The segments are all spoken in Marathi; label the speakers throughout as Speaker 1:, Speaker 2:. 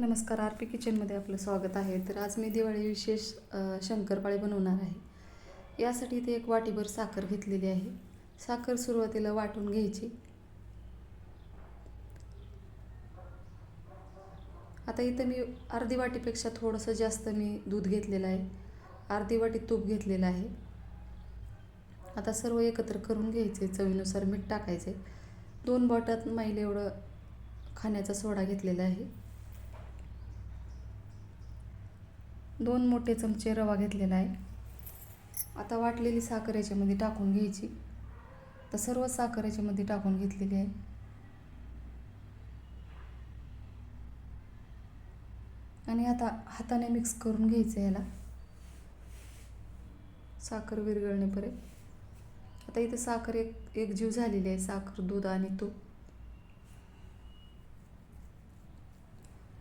Speaker 1: नमस्कार आर पी किचनमध्ये आपलं स्वागत आहे. तर आज मी दिवाळी विशेष शंकरपाळे बनवणार आहे. यासाठी इथे एक वाटीभर साखर घेतलेली आहे. साखर सुरुवातीला वाटून घ्यायची. आता इथं मी अर्धी वाटीपेक्षा थोडंसं जास्त मी दूध घेतलेलं आहे. अर्धी वाटी तूप घेतलेलं आहे. आता सर्व एकत्र करून घ्यायचे चवीनुसार मीठ टाकायचे. दोन बॉटात माईल एवढं खाण्याचा सोडा घेतलेला आहे. दोन मोठे चमचे रवा घेतलेला आहे. आता वाटलेली साखर याच्यामध्ये टाकून घ्यायची. तर सर्व साखर याच्यामध्ये टाकून घेतलेली आहे. आणि आता हाताने मिक्स करून घ्यायचं याला. साखर विरघळणेपर्यंत आता इथे साखर एक एकजीव झालेली आहे. साखर दूध आणि तूप.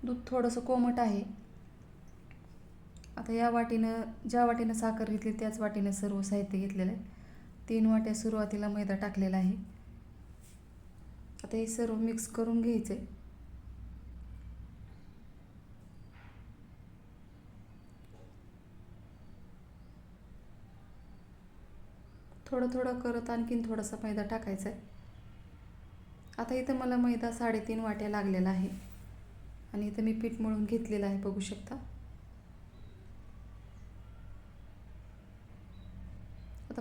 Speaker 1: दूध थोडंसं कोमट आहे. आता या वाटीनं ज्या वाटीनं साखर घेतली त्याच वाटीनं सर्व साहित्य घेतलेलं आहे. तीन वाट्या सुरुवातीला मैदा टाकलेला आहे. आता हे सर्व मिक्स करून घ्यायचं आहे थोडं थोडं करत आणखीन थोडासा मैदा टाकायचा आहे आता इथं मला मैदा साडेतीन वाट्या लागलेला आहे. आणि इथं मी पीठ मळून घेतलेलं आहे बघू शकता.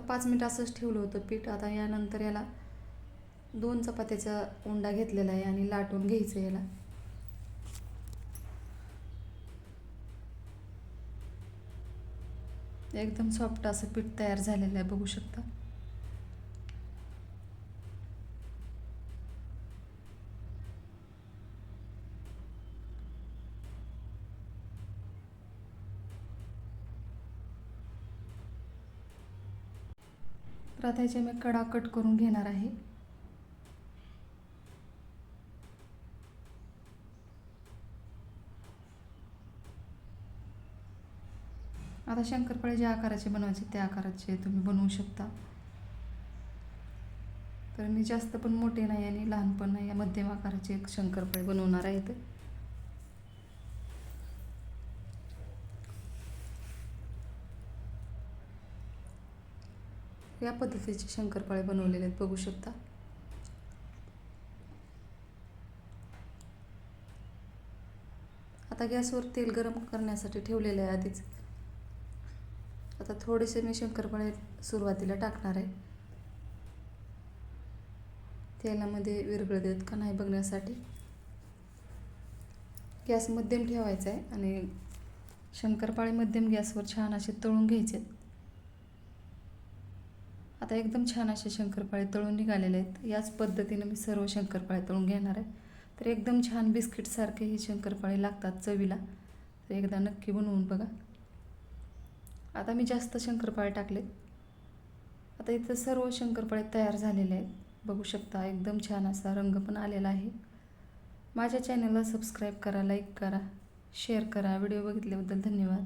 Speaker 1: पाच मिनटं असंच ठेवलं होतं पीठ. आता यानंतर याला दोन चपात्याचा उंडा घेतलेला आहे आणि लाटून घ्यायचं याला. एकदम सॉफ्ट असं पीठ तयार झालेलं आहे बघू शकता. तर आता ह्याचे मी कडा कट करून घेणार आहे. आता शंकरपाळे ज्या आकाराचे बनवायचे त्या आकाराचे तुम्ही बनवू शकता. तर मी जास्त पण मोठे नाही आणि लहान पण नाही या मध्यम आकाराचे एक शंकरपाळे बनवणार आहे या पद्धतीचे शंकरपाळे बनवलेले आहेत बघू शकता. आता गॅसवर तेल गरम करण्यासाठी ठेवलेलं आहे आधीच. आता थोडेसे मी शंकरपाळे सुरुवातीला टाकणार आहे. तेलामध्ये विरगळ देत का नाही बघण्यासाठी. गॅस मध्यम ठेवायचा आहे आणि शंकरपाळे मध्यम गॅसवर छान असे तळून घ्यायचे आहेत. आता एकदम छान असे शंकरपाळे तळून निघालेले आहेत. याच पद्धतीने मी सर्व शंकरपाळे तळून घेणार आहे. तर एकदम छान बिस्किटसारखे हे शंकरपाळे लागतात चवीला. तर एकदा नक्की बनवून बघा. आता मी जास्त शंकरपाळे टाकले. आता इथं सर्व शंकरपाळे तयार झालेले आहेत. बघू शकता एकदम छान असा रंग पण आलेला आहे. माझ्या चॅनलला सबस्क्राईब करा लाईक करा शेअर करा. व्हिडिओ बघितल्याबद्दल धन्यवाद.